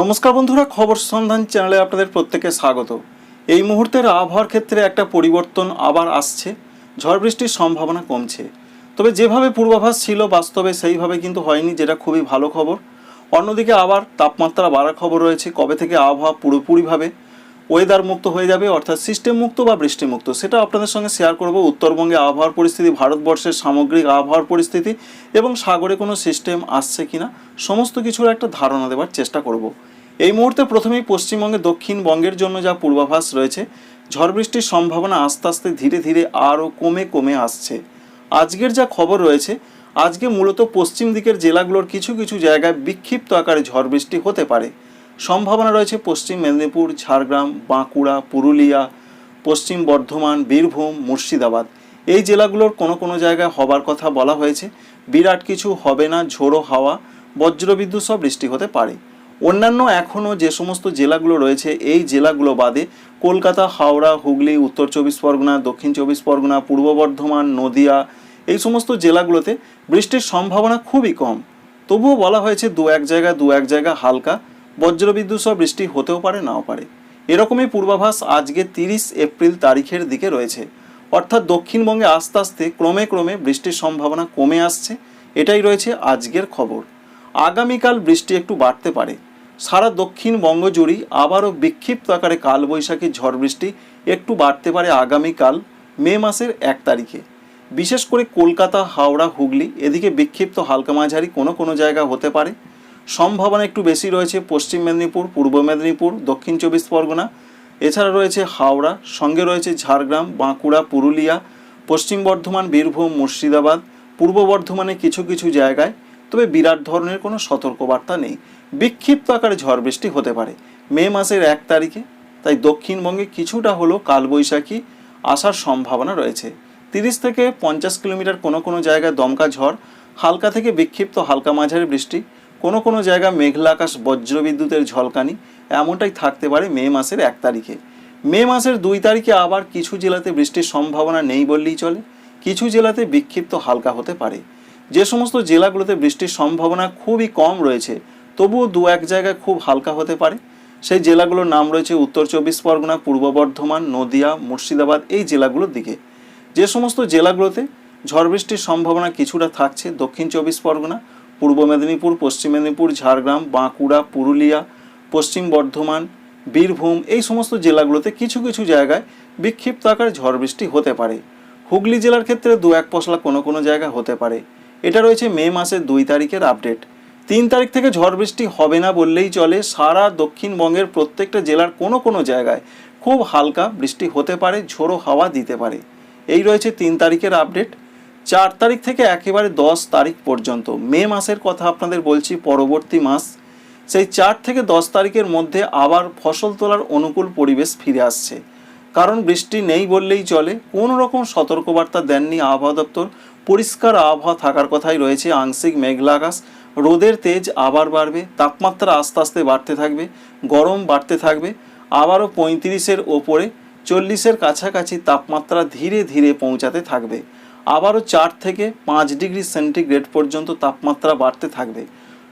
নমস্কার বন্ধুরা, খবর সন্ধান চ্যানেলে আপনাদের প্রত্যেকে স্বাগত। এই মুহূর্তের আবহাওয়ার ক্ষেত্রে একটা পরিবর্তন আবার আসছে, ঝড় বৃষ্টির সম্ভাবনা কমছে। তবে যেভাবে পূর্বাভাস ছিল, বাস্তবে সেইভাবে কিন্তু হয়নি, যেটা খুবই ভালো খবর। অন্যদিকে আবার তাপমাত্রা বাড়ার খবর রয়েছে, কবে থেকে আবহাওয়া পুরোপুরিভাবে ওয়েদার মুক্ত হয়ে যাবে, অর্থাৎ সিস্টেম মুক্ত বা বৃষ্টি মুক্ত, সেটা আপনাদের সঙ্গে শেয়ার করব। উত্তরবঙ্গে আবহাওয়ার পরিস্থিতি, ভারতবর্ষের সামগ্রিক আবহাওয়ার পরিস্থিতি এবং সাগরে কোনো সিস্টেম আসছে কিনা, সমস্ত কিছুর একটা ধারণা দেওয়ার চেষ্টা করব। এই মুহূর্তে প্রথমেই পশ্চিমবঙ্গে দক্ষিণবঙ্গের জন্য যা পূর্বাভাস রয়েছে, ঝড় বৃষ্টির সম্ভাবনা আস্তে আস্তে ধীরে ধীরে আরও কমে কমে আসছে। আজকের যা খবর রয়েছে, আজকে মূলত পশ্চিম দিকের জেলাগুলোর কিছু কিছু জায়গায় বিক্ষিপ্ত আকারে ঝড় বৃষ্টি হতে পারে। সম্ভাবনা রয়েছে পশ্চিম মেদিনীপুর, ঝাড়গ্রাম, বাঁকুড়া, পুরুলিয়া, পশ্চিম বর্ধমান, বীরভূম, মুর্শিদাবাদ। এই জেলাগুলোর কোনো কোনো জায়গায় হবার কথা বলা হয়েছে। বিরাট কিছু হবে না, ঝোড়ো হাওয়া, বজ্রবিদ্যুৎ সব বৃষ্টি হতে পারে। অন্যান্য এখনও যে সমস্ত জেলাগুলো রয়েছে, এই জেলাগুলো বাদে কলকাতা, হাওড়া, হুগলি, উত্তর চব্বিশ পরগনা, দক্ষিণ চব্বিশ পরগনা, পূর্ব বর্ধমান, নদিয়া, এই সমস্ত জেলাগুলোতে বৃষ্টির সম্ভাবনা খুবই কম। তবুও বলা হয়েছে দু এক জায়গা, দু এক জায়গা হালকা। বজ্রবিদ্যুৎ সহ বৃষ্টি হতেও পারে, নাও পারে। এরকমই পূর্বাভাস আজকে তিরিশ এপ্রিল তারিখের দিকে রয়েছে। অর্থাৎ দক্ষিণবঙ্গে আস্তে আস্তে, ক্রমে ক্রমে বৃষ্টির সম্ভাবনা কমে আসছে, এটাই রয়েছে আজকের খবর। আগামীকাল বৃষ্টি একটু বাড়তে পারে। সারা দক্ষিণবঙ্গ জুড়েই আবারও বিক্ষিপ্ত আকারে কালবৈশাখী ঝড় বৃষ্টি একটু বাড়তে পারে আগামীকাল, মে মাসের এক তারিখে। বিশেষ করে কলকাতা, হাওড়া, হুগলি, এদিকে বিক্ষিপ্ত হালকা মাঝারি কোনো কোনো জায়গা হতে পারে। সম্ভাবনা একটু বেশি রয়েছে পশ্চিম মেদিনীপুর, পূর্ব মেদিনীপুর, দক্ষিণ চব্বিশ পরগনা। এছাড়া রয়েছে হাওড়া, সঙ্গে রয়েছে ঝাড়গ্রাম, বাঁকুড়া, পুরুলিয়া, পশ্চিম বর্ধমান, বীরভূম, মুর্শিদাবাদ, পূর্ব বর্ধমানে কিছু কিছু জায়গায়। তবে বিরাট ধরনের কোনো সতর্কবার্তা নেই। বিক্ষিপ্ত আকারে ঝড় বৃষ্টি হতে পারে। মে মাসের এক তারিখে। তাই দক্ষিণবঙ্গে কিছুটা হলো কালবৈশাখী আসার সম্ভাবনা রয়েছে। তিরিশ থেকে পঞ্চাশ কিলোমিটার কোনো কোনো জায়গায় দমকা ঝড়, হালকা থেকে বিক্ষিপ্ত হালকা মাঝারি বৃষ্টি কোনো কোনো জায়গা মেঘলা আকাশ, বজ্রবিদ্যুতের ঝলকানি এমনটাই থাকতে পারে মে মাসের এক তারিখে। মে মাসের দুই তারিখে আবার কিছু জেলাতে বৃষ্টির সম্ভাবনা নেই বললেই চলে। কিছু জেলাতে বিক্ষিপ্ত হালকা হতে পারে। যে সমস্ত জেলাগুলোতে বৃষ্টির সম্ভাবনা খুবই কম রয়েছে, তবুও দু এক জায়গায় খুব হালকা হতে পারে। সেই জেলাগুলোর নাম রয়েছে উত্তর চব্বিশ পরগনা, পূর্ব বর্ধমান, নদিয়া, মুর্শিদাবাদ এই জেলাগুলোর দিকে। যে সমস্ত জেলাগুলোতে ঝড় বৃষ্টির সম্ভাবনা কিছুটা থাকছে, দক্ষিণ চব্বিশ পরগনা পূর্ব মেদিনীপুর, পশ্চিম মেদিনীপুর, ঝাড়গ্রাম, বাঁকুড়া, পুরুলিয়া, পশ্চিম বর্ধমান, বীরভূম এই সমস্ত জেলাগুলোতে কিছু কিছু জায়গায় বিক্ষিপ্ত আকারে ঝড় বৃষ্টি হতে পারে। হুগলি জেলার ক্ষেত্রে দু এক পশলা কোনো কোনো জায়গায় হতে পারে। এটা রয়েছে মে মাসের দুই তারিখের আপডেট। তিন তারিখ থেকে ঝড় বৃষ্টি হবে না বললেই চলে। সারা দক্ষিণবঙ্গের প্রত্যেকটা জেলার কোনো কোনো জায়গায় খুব হালকা বৃষ্টি হতে পারে, ঝোড়ো হাওয়া দিতে পারে। এই রয়েছে তিন তারিখের আপডেট। চার তারিখ থেকে একেবারে দশ তারিখ পর্যন্ত, মে মাসের কথা আপনাদের বলছি, পরবর্তী মাস, সেই চার থেকে দশ তারিখের মধ্যে আবার ফসল তোলার অনুকূল পরিবেশ ফিরে আসছে। কারণ বৃষ্টি নেই বললেই চলে, কোনো রকম সতর্কবার্তা দেননি আবহাওয়া দপ্তর, পরিষ্কার আবহাওয়া থাকার কথাই রয়েছে, আংশিক মেঘলা আকাশ, রোদের তেজ আবার বাড়বে, তাপমাত্রা আস্তে আস্তে বাড়তে থাকবে, গরম বাড়তে থাকবে, আবারও পঁয়ত্রিশের ওপরে, চল্লিশের কাছাকাছি তাপমাত্রা ধীরে ধীরে পৌঁছাতে থাকবে। আবারও চার থেকে পাঁচ ডিগ্রি সেন্টিগ্রেড পর্যন্ত তাপমাত্রা বাড়তে থাকবে।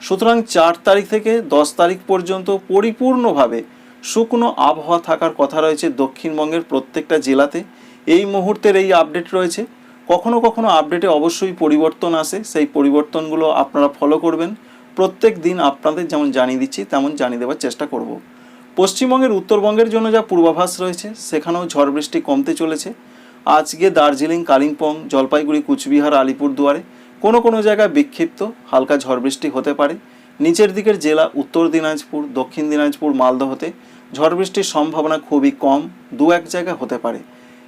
সুতরাং চার তারিখ থেকে দশ তারিখ পর্যন্ত পরিপূর্ণভাবে শুকনো আবহাওয়া থাকার কথা রয়েছে দক্ষিণবঙ্গের প্রত্যেকটা জেলাতে। এই মুহূর্তের এই আপডেট রয়েছে। কখনো কখনো আপডেটে অবশ্যই পরিবর্তন আসে। সেই পরিবর্তনগুলো আপনারা ফলো করবেন। প্রত্যেক দিন আপনাদের যেমন জানিয়ে দিচ্ছি, তেমন জানিয়ে দেওয়ার চেষ্টা করব। পশ্চিমবঙ্গের উত্তরবঙ্গের জন্য যা পূর্বাভাস রয়েছে, সেখানেও ঝড় বৃষ্টি কমতে চলেছে। আজকে দার্জিলিং, কালিম্পং, জলপাইগুড়ি, কুচবিহার, আলিপুরদুয়ারে কোনো কোনো জায়গায় বিক্ষিপ্ত হালকা ঝড় বৃষ্টি হতে পারে। নিচের দিকের জেলা উত্তর দিনাজপুর, দক্ষিণ দিনাজপুর, মালদহতে ঝড় বৃষ্টির সম্ভাবনা খুবই কম, দু এক জায়গা হতে পারে।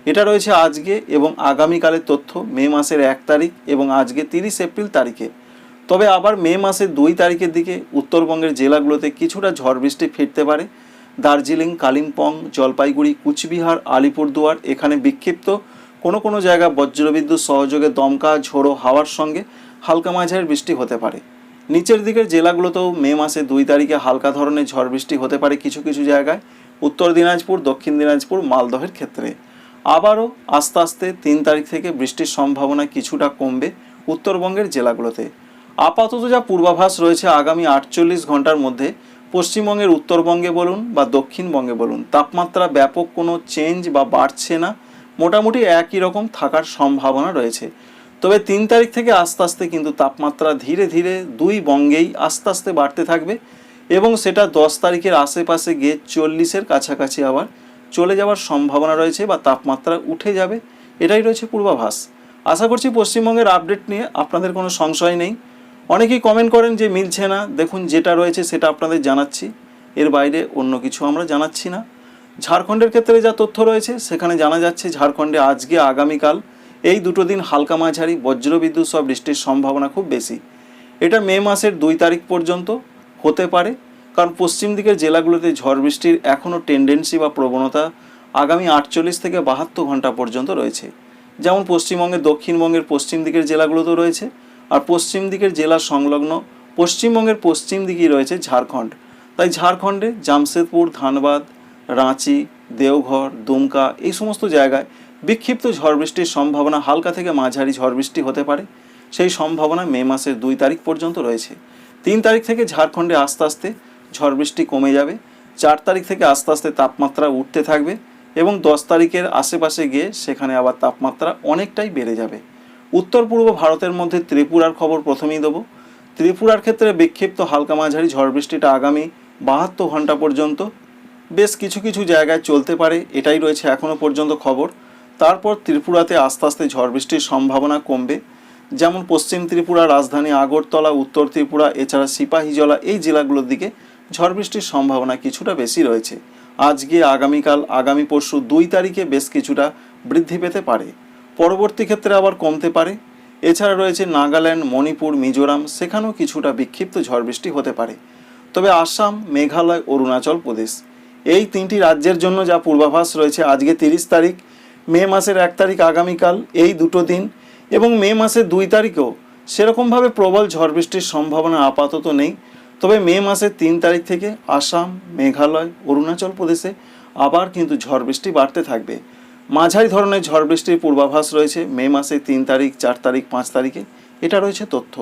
এটা রয়েছে আজকে এবং আগামীকালের তথ্য মে মাসের এক তারিখ এবং আজকে তিরিশ এপ্রিল তারিখে। তবে আবার মে মাসের দুই তারিখের দিকে উত্তরবঙ্গের জেলাগুলোতে কিছুটা ঝড় বৃষ্টি ফিরতে পারে। দার্জিলিং, কালিম্পং, জলপাইগুড়ি, কুচবিহার, আলিপুরদুয়ার এখানে বিক্ষিপ্ত। কোনো কোনো জায়গা বজ্রবিদ্যুৎ সহযোগে দমকা, ঝোড়ো হাওয়ার সঙ্গে হালকা মাঝারি বৃষ্টি হতে পারে। নিচের দিকের জেলাগুলোতেও মে মাসে দুই তারিখে হালকা ধরনের ঝড় বৃষ্টি হতে পারে কিছু কিছু জায়গায়। উত্তর দিনাজপুর, দক্ষিণ দিনাজপুর, মালদহের ক্ষেত্রে। আবারও আস্তে আস্তে তিন তারিখ থেকে বৃষ্টির সম্ভাবনা কিছুটা কমবে উত্তরবঙ্গের জেলাগুলোতে। আপাতত যা পূর্বাভাস রয়েছে আগামী আটচল্লিশ ঘণ্টার মধ্যে পশ্চিমবঙ্গের উত্তরবঙ্গে বলুন বা দক্ষিণবঙ্গে বলুন, তাপমাত্রা ব্যাপক কোনো চেঞ্জ বা বাড়ছে না। মোটামুটি একই রকম থাকার সম্ভাবনা রয়েছে। তবে তিন তারিখ থেকে আস্তে আস্তে কিন্তু তাপমাত্রা ধীরে ধীরে দুই বঙ্গেই আস্তে আস্তে বাড়তে থাকবে এবং সেটা দশ তারিখের আশেপাশে গিয়ে চল্লিশের কাছাকাছি আবার চলে যাওয়ার সম্ভাবনা রয়েছে বা তাপমাত্রা উঠে যাবে। এটাই রয়েছে পূর্বাভাস। আশা করছি পশ্চিমবঙ্গের আপডেট নিয়ে আপনাদের কোনো সংশয় নেই। অনেকেই কমেন্ট করেন যে মিলছে না। দেখুন যেটা রয়েছে সেটা আপনাদের জানাচ্ছি। এর বাইরে অন্য কিছু আমরা জানাচ্ছি না। ঝাড়খণ্ডের ক্ষেত্রে যা তথ্য রয়েছে, সেখানে জানা যাচ্ছে ঝাড়খণ্ডে আজকে আগামীকাল এই দুটো দিন হালকা মাঝারি বজ্রবিদ্যুৎ সহ বৃষ্টির সম্ভাবনা খুব বেশি। এটা মে মাসের দুই তারিখ পর্যন্ত হতে পারে, কারণ পশ্চিম দিকের জেলাগুলোতে ঝড় বৃষ্টির এখনও টেন্ডেন্সি বা প্রবণতা আগামী আটচল্লিশ থেকে বাহাত্তর ঘণ্টা পর্যন্ত রয়েছে। যেমন পশ্চিমবঙ্গের, দক্ষিণবঙ্গের, পশ্চিম দিকের জেলাগুলোতেও রয়েছে। আর পশ্চিম দিকের জেলা সংলগ্ন পশ্চিমবঙ্গের পশ্চিম দিকেই রয়েছে ঝাড়খণ্ড। তাই ঝাড়খণ্ডে জামশেদপুর, ধানবাদ, রাঁচি, দেওঘর, দুমকা এই সমস্ত জায়গায় বিক্ষিপ্ত ঝড় বৃষ্টির সম্ভাবনা হালকা থেকে মাঝারি ঝড় বৃষ্টি হতে পারে। সেই সম্ভাবনা মে মাসের দুই তারিখ পর্যন্ত রয়েছে। তিন তারিখ থেকে ঝাড়খণ্ডে আস্তে আস্তে ঝড় বৃষ্টি কমে যাবে। চার তারিখ থেকে আস্তে আস্তে তাপমাত্রা উঠতে থাকবে এবং দশ তারিখের আশেপাশে গিয়ে সেখানে আবার তাপমাত্রা অনেকটাই বেড়ে যাবে। উত্তর পূর্ব ভারতের মধ্যে ত্রিপুরার খবর প্রথমেই দেবো। ত্রিপুরার ক্ষেত্রে বিক্ষিপ্ত হালকা মাঝারি ঝড় বৃষ্টিটা আগামী বাহাত্তর ঘণ্টা পর্যন্ত বেশ কিছু কিছু জায়গায় চলতে পারে, এটাই রয়েছে এখনও পর্যন্ত খবর। তারপর ত্রিপুরাতে আস্তে আস্তে ঝড় বৃষ্টির সম্ভাবনা কমবে। যেমন পশ্চিম ত্রিপুরা, রাজধানী আগরতলা, উত্তর ত্রিপুরা, এছাড়া সিপাহীজলা এই জেলাগুলোর দিকে ঝড় বৃষ্টির সম্ভাবনা কিছুটা বেশি রয়েছে। আজকে আগামীকাল, আগামী পরশু দুই তারিখে বেশ কিছুটা বৃদ্ধি পেতে পারে। পরবর্তী ক্ষেত্রে আবার কমতে পারে। এছাড়া রয়েছে নাগাল্যান্ড, মণিপুর, মিজোরাম, সেখানেও কিছুটা বিক্ষিপ্ত ঝড় বৃষ্টি হতে পারে। তবে আসাম, মেঘালয়, অরুণাচল প্রদেশ এই তিনটি রাজ্যের জন্য যা পূর্বাভাস রয়েছে আজকে তিরিশ তারিখ, মে মাসের এক তারিখ আগামীকাল এই দুটো দিন এবং মে মাসের দুই তারিখেও সেরকমভাবে প্রবল ঝড় বৃষ্টির সম্ভাবনা আপাতত নেই। তবে মে মাসের তিন তারিখ থেকে আসাম, মেঘালয়, অরুণাচল প্রদেশে আবার কিন্তু ঝড় বৃষ্টি বাড়তে থাকবে। মাঝারি ধরনের ঝড় বৃষ্টির পূর্বাভাস রয়েছে। মে মাসে তিন তারিখ, চার তারিখ, পাঁচ তারিখে। এটা রয়েছে তথ্য।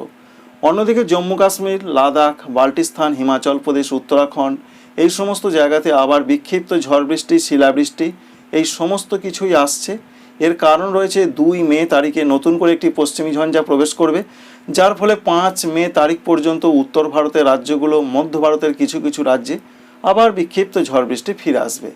অন্যদিকে জম্মু কাশ্মীর, লাদাখ, বাল্টিস্তান, হিমাচল প্রদেশ, উত্তরাখণ্ড এই সমস্ত জায়গাতে আবার বিক্ষিপ্ত ঝড় বৃষ্টি, শিলাবৃষ্টি এই সমস্ত কিছুই আসছে। এর কারণ রয়েছে দুই মে তারিখে নতুন করে একটি পশ্চিমী ঝঞ্ঝা প্রবেশ করবে, যার ফলে পাঁচ মে তারিখ পর্যন্ত উত্তর ভারতের রাজ্যগুলো, মধ্য ভারতের কিছু কিছু রাজ্যে আবার বিক্ষিপ্ত ঝড় বৃষ্টি ফিরে আসবে।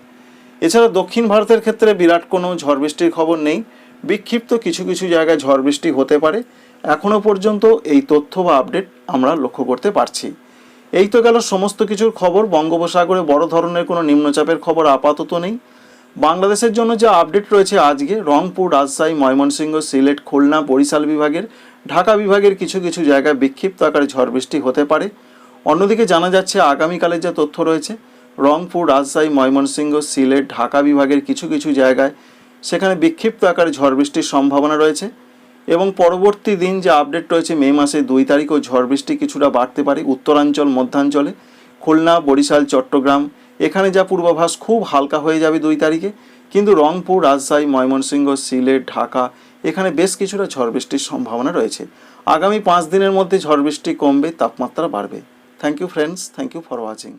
এছাড়া দক্ষিণ ভারতের ক্ষেত্রে বিরাট কোনো ঝড় বৃষ্টির খবর নেই। বিক্ষিপ্ত কিছু কিছু জায়গায় ঝড় বৃষ্টি হতে পারে। এখনও পর্যন্ত এই তথ্য বা আপডেট আমরা লক্ষ্য করতে পারছি। এই তো গেল সমস্ত কিছুর খবর। বঙ্গোপসাগরে বড় ধরনের কোনো নিম্নচাপের খবর আপাতত নেই। বাংলাদেশের জন্য যে আপডেট রয়েছে আজকে, রংপুর, রাজশাহী, ময়মনসিংহ, সিলেট, খুলনা, বরিশাল বিভাগের, ঢাকা বিভাগের কিছু কিছু জায়গায় বিক্ষিপ্ত আকারে ঝড় বৃষ্টি হতে পারে। অন্যদিকে জানা যাচ্ছে আগামীকালের যে তথ্য রয়েছে রংপুর, রাজশাহী, ময়মনসিংহ, সিলেট, ঢাকা বিভাগের কিছু কিছু জায়গায় সেখানে বিক্ষিপ্ত আকারে ঝড় বৃষ্টির সম্ভাবনা রয়েছে এবং পরবর্তী দিন যে আপডেট রয়েছে মে মাসে দুই তারিখও ঝড় বৃষ্টি কিছুটা বাড়তে পারে উত্তরাঞ্চল, মধ্যাঞ্চলে, খুলনা, বরিশাল, চট্টগ্রাম। এখানে যা পূর্বাভাস খুব হালকা হয়ে যাবে দুই তারিখে। কিন্তু রংপুর, রাজশাহী, ময়মনসিংহ, সিলেট, ঢাকা এখানে বেশ কিছুটা ঝড় বৃষ্টির সম্ভাবনা রয়েছে। আগামী পাঁচ দিনের মধ্যে ঝড় বৃষ্টি কমবে, তাপমাত্রা বাড়বে। Thank you friends thank you for watching